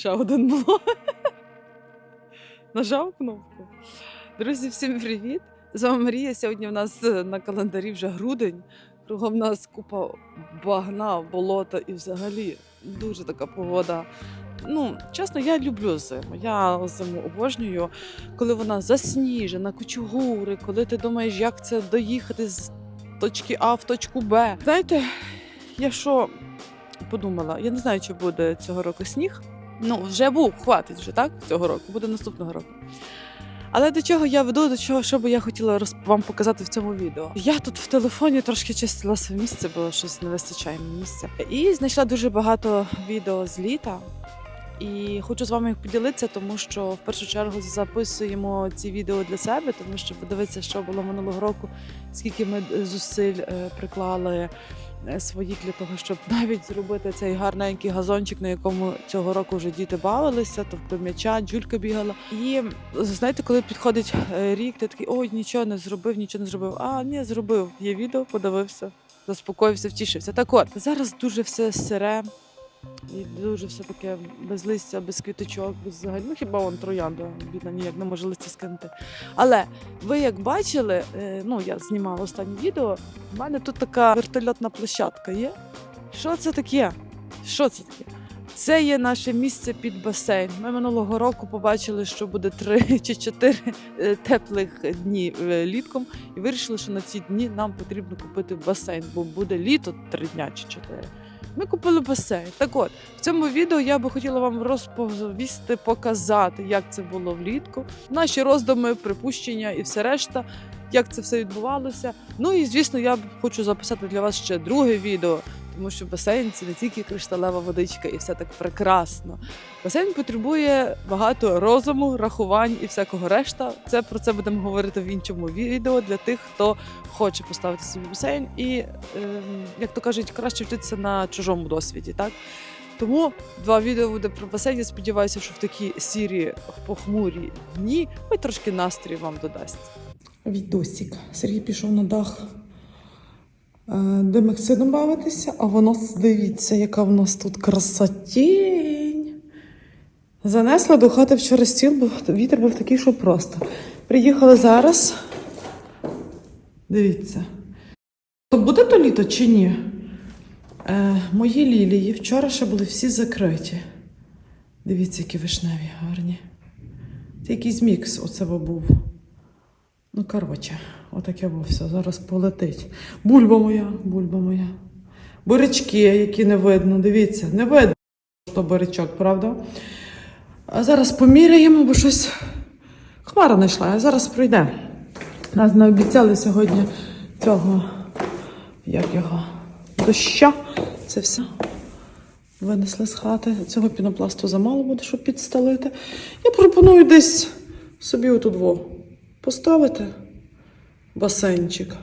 Ще один блог. Нажав кнопку. Друзі, всім привіт! З вами Марія. Сьогодні в нас е, на календарі вже грудень. Кругом нас купа багна, болота і взагалі дуже така погода. Ну, чесно, я люблю зиму. Я зиму обожнюю, коли вона засніжена, кучугури, коли ти думаєш, як це доїхати з точки А в точку Б. Знаєте, я що подумала, я не знаю, чи буде цього року сніг. Ну, вже був, хватить вже, так? Цього року, буде наступного року. Але до чого я веду, до чого, що би я хотіла вам показати в цьому відео. Я тут в телефоні трошки чистила своє місце, бо щось не вистачає місця. І знайшла дуже багато відео з літа. І хочу з вами їх поділитися, тому що в першу чергу записуємо ці відео для себе, тому що подивитися, що було минулого року, скільки ми зусиль е, приклали е, своїх для того, щоб навіть зробити цей гарненький газончик, на якому цього року вже діти бавилися, товкли м'яча, джулька бігала. І знаєте, коли підходить е, рік, ти такий ой, нічого не зробив, нічого не зробив. А ні, зробив. Є відео, подивився, заспокоївся, втішився. Так от зараз дуже все сире. І дуже все таке без листя, без квіточок, без взагалі. Ну хіба вон троянда бідна ніяк не може листя скинути. Але ви як бачили, е, ну я знімала останнє відео. У мене тут така вертольотна площадка є. Що це таке? Що це таке? Це є наше місце під басейн. Ми минулого року побачили, що буде три чи чотири е, теплих дні е, літком, і вирішили, що на ці дні нам потрібно купити басейн, бо буде літо три дня чи чотири. Ми купили басейн. Так от, в цьому відео я би хотіла вам розповісти, показати, як це було влітку, наші роздуми, припущення і все решта, як це все відбувалося. Ну і звісно, я хочу записати для вас ще друге відео, тому що басейн це не тільки кришталева водичка, і все так прекрасно. Басейн потребує багато розуму, рахувань і всякого решта. Це про це будемо говорити в іншому відео для тих, хто хоче поставити собі басейн і, ем, як то кажуть, краще вчитися на чужому досвіді. Так? Тому два відео буде про басейн. Я Сподіваюся, що в такі сірі, похмурі дні хоч трошки настрій вам додасть. Відосик. Сергій пішов на дах е, де Максином бавитися, а воно, дивіться, яка в нас тут красотінь. Занесла до хати вчора стіл, бо вітер був такий, що просто. Приїхали зараз. Дивіться. То буде то літо чи ні? Е, мої лілії вчора ще були всі закриті. Дивіться, які вишневі гарні. Це якийсь мікс оце був. Ну, коротше, отаке во все. Зараз полетить. Бульба моя, бульба моя. Бурячки, які не видно. Дивіться, не видно, що бурячок, правда? А зараз поміряємо, бо щось хмара не йшла, а зараз пройде. Нас не обіцяли сьогодні цього, як його, доща. Це все винесли з хати. Цього пінопласту замало буде, щоб підстелити. Я пропоную десь собі отут во поставити басейнчик.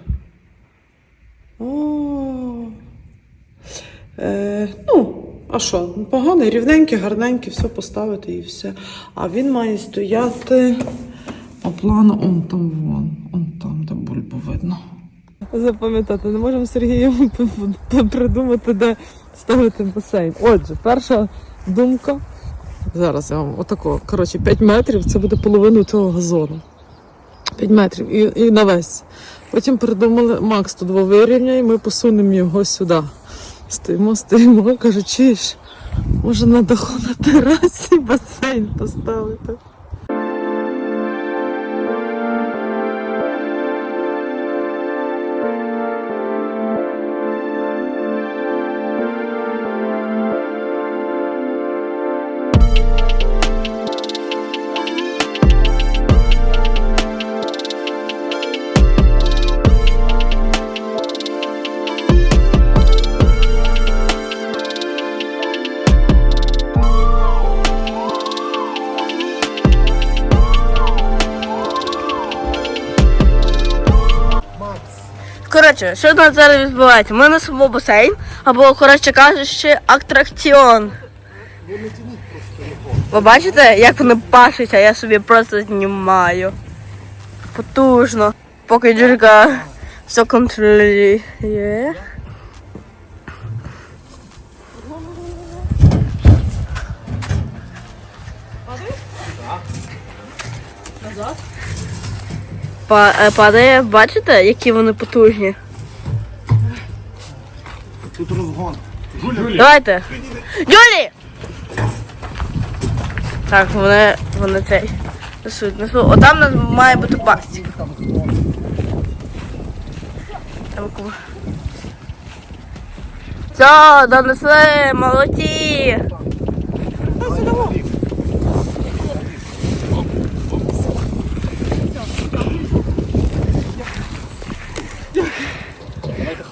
О, е, ну, а що? Поганий, рівненький, гарненький, все поставити і все. А він має стояти по плану он там вон, он там, де бульбу видно. Запам'ятати, не можемо Сергію придумати, де ставити басейн. Отже, перша думка. Зараз я вам отако. Коротше, 5 метрів це буде половину цього газону. 5 метрів і, і на весь. Потім придумали, Макс тут вирівняє, ми посунемо його сюди. Стоїмо, стоїмо, кажу, чиш, може на даху на терасі басейн поставити. Коротше, що тут зараз відбувається? Ми на своєму басейн, або, коротше кажучи, атракціон. Ви бачите, як вони пашуть, а я собі просто знімаю. Потужно. Поки Джулька все контролює. Па- е, падає, бачите, які вони потужні? Тут розгон. Жуля, Давайте. Юлі! Так, вони, вони цей. Несуть, несуть. Отам у нас має бути бастик. Там Все, донесли, молодці!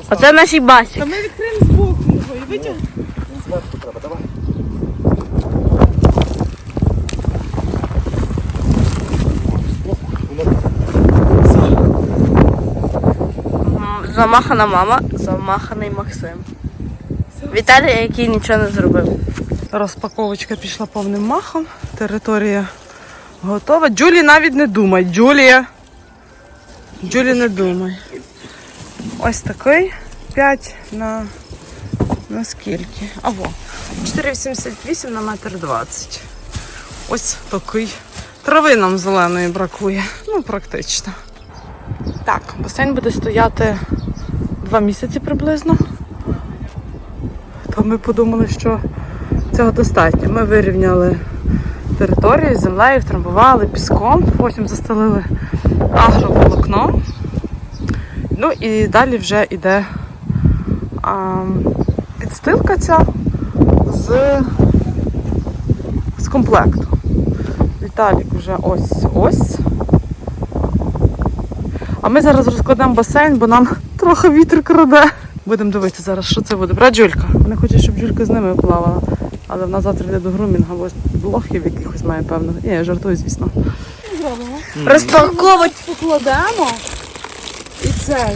Оце наші басі. Та ми відкриємо з боку його зверху треба, давай. Замахана мама, замаханий Максим. Віталій, який нічого не зробив. Розпаковочка пішла повним махом. Територія готова. Джулі навіть не думай. Джулія. Джулі не думай. Ось такий. 5 на, на скільки? Аво. 4,88 на метр 20. Ось такий. Трави нам зеленої бракує. Ну, практично. Так, басейн буде стояти два місяці приблизно. То ми подумали, що цього достатньо. Ми вирівняли територію землею, втрамбували піском, потім застелили агроволокном. Ну і далі вже йде підстилка ця з, з комплекту. Віталік вже ось ось. А ми зараз розкладемо басейн, бо нам трохи вітер краде. Будемо дивитися зараз, що це буде. Брат Джулька. Вони хочуть, щоб Джулька з ними плавала. Але вона завтра йде до грумінга, бо блохів якихось має певно. Ні, я жартую, звісно. Розпаковочка. Покладемо і цей.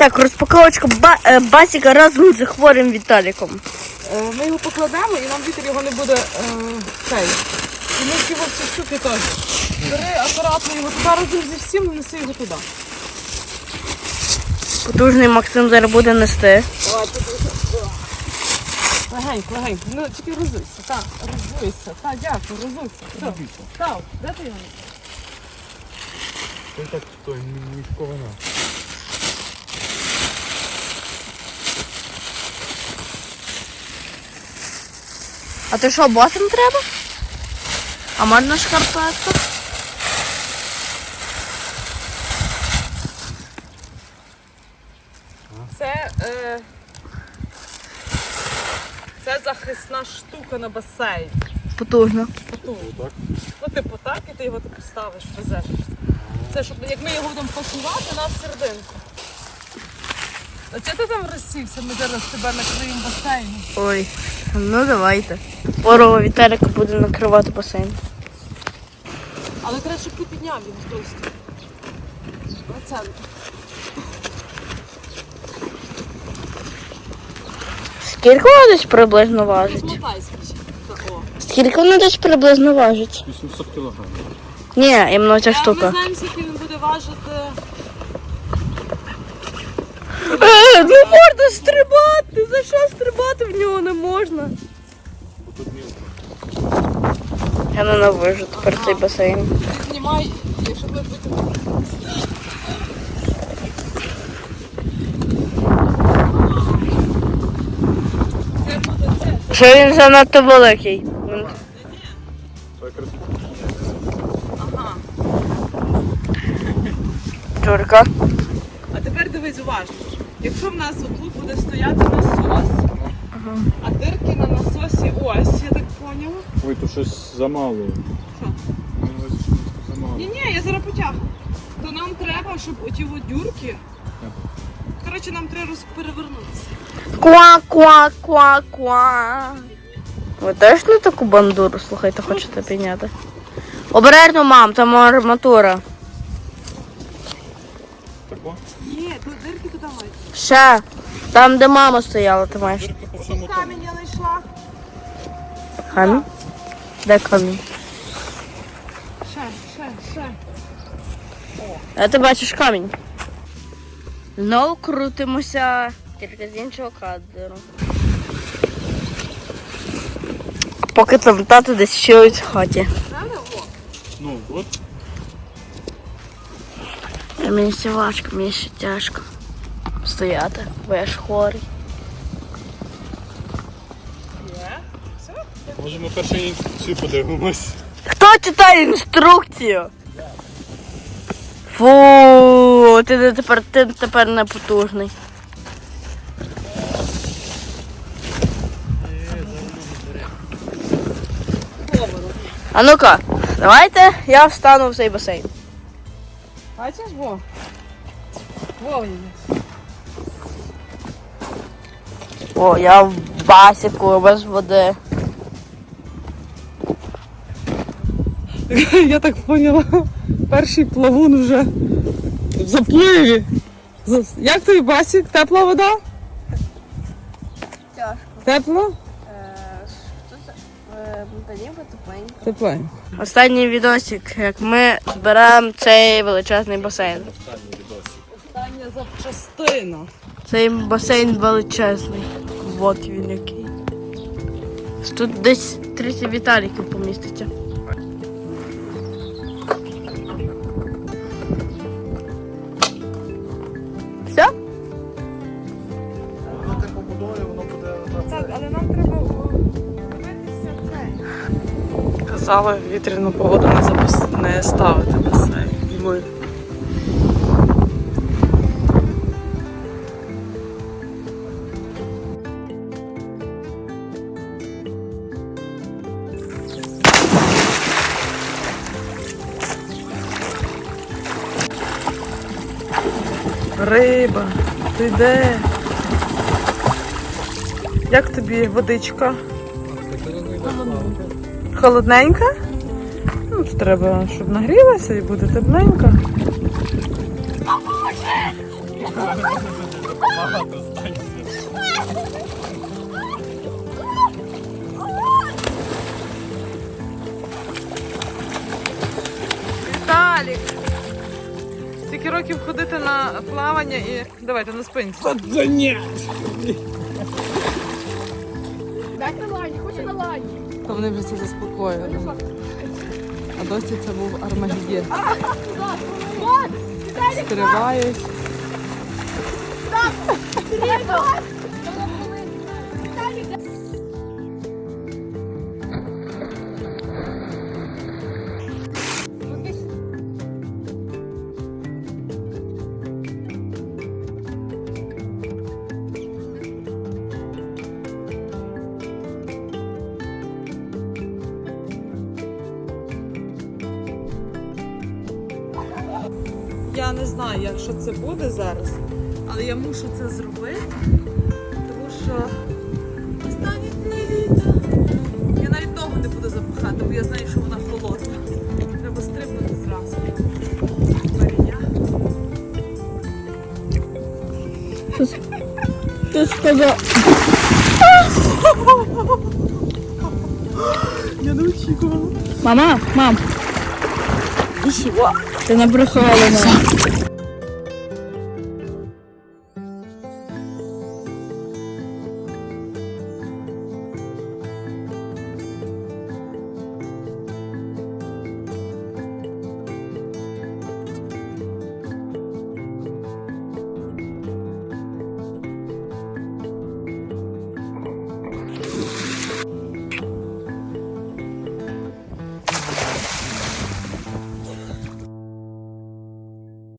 Так, розпаковочка ба- е, басіка разом з хворим Віталіком. Е, Ми його покладемо і нам вітер його не буде е, цей. І ми ці штуки теж. Бери акуратно його туди разом зі всім, неси його туди. Потужний Максим зараз буде нести. Давай, тут Легенько, легенько. Ну тільки розуйся, так, розуйся. Так, дякую, розуйся. Все, став, де ти його? Ти так той мішковина. А ти що, босим треба? А можна шкарпетку? Це, е, це захисна штука на басейн. Потужно. Отак. Ну, типу, так, і ти його типу ставиш, везеш. Це щоб як ми його будемо пакувати на серединку. А чого ти там розсівся? Ми зараз тебе накриємо басейном. Ой, ну давайте. Скоро Віталіка буде накривати басейн. Але краще, щоб ти підняв його просто. На центр. Скільки вона десь приблизно важить? Розмотай. Скільки вона десь приблизно важить? 800 кілограм. Ні, іменно ця Е, Ми штука. знаємо, скільки він буде важити. Е, не можна стрибати! За що стрибати в нього не можна? Я ненавижу тепер цей басейн. Знімай, якщо ми потім. Буде це. Що він занадто великий. Ага. Джурка. А тепер дивись уважно. Якщо в нас отут буде стояти насос, а дирки на насосі ось, я так поняла. Ой, то щось замало. Що? Мені замало. Ні, ні, я зараз потягну. То нам треба, щоб оті от дюрки. Коротше, нам треба роз- перевернутися. Куа, куа, куа, куа. Ви теж на таку бандуру, слухайте, хочете підняти? Обережно, мам, там арматура. Ще. Там, де мама стояла, ти маєш. Дирки по всьому тому. Камінь я знайшла. Камінь? Де камінь? Ще, ще, ще. А ти бачиш камінь. Знову крутимося, тільки з іншого кадру. поки там тато десь чують в хаті. Ну, от. А Мені ще важко, мені ще тяжко Стояти, бо я ж хворий. Може ми першу інструкцію подивимось. Хто читає інструкцію? Фу, ти тепер, ти тепер не потужний. А ну-ка, давайте я встану в цей басейн. Бачиш, во? Во він є. О, я в басіку без води. Я так поняла, перший плавун вже в запливі. Як тобі басік? Тепла вода? Тяжко. Тепло? Тепленько. Останній відосик, як ми збираємо цей величезний басейн. Остання запчастина. Цей басейн величезний. От він який. Тут десь 30 віталіків поміститься. Все? Воно ти побудує, воно буде на Так, але нам треба подивитися цей. Казали, вітряну погоду не, запис... не ставити басейн. Ми. Ти де? Як тобі водичка? Холодненька? Ну, то треба, щоб нагрілася і буде тепленька. Віталік! Скільки років ходити на плавання і. Давайте на спинці. Да ні! То вони вже це заспокоїли. А досі це був Армагеддон. Стривають. Я не знаю, як що це буде зараз, але я мушу це зробити, тому що останні дні літа. Я навіть ногу не буду запихати, бо я знаю, що вона холодна. Треба стрибнути зразу. Ти сказав. Я не очікувала. Мама, мам. Ти не брехала мене.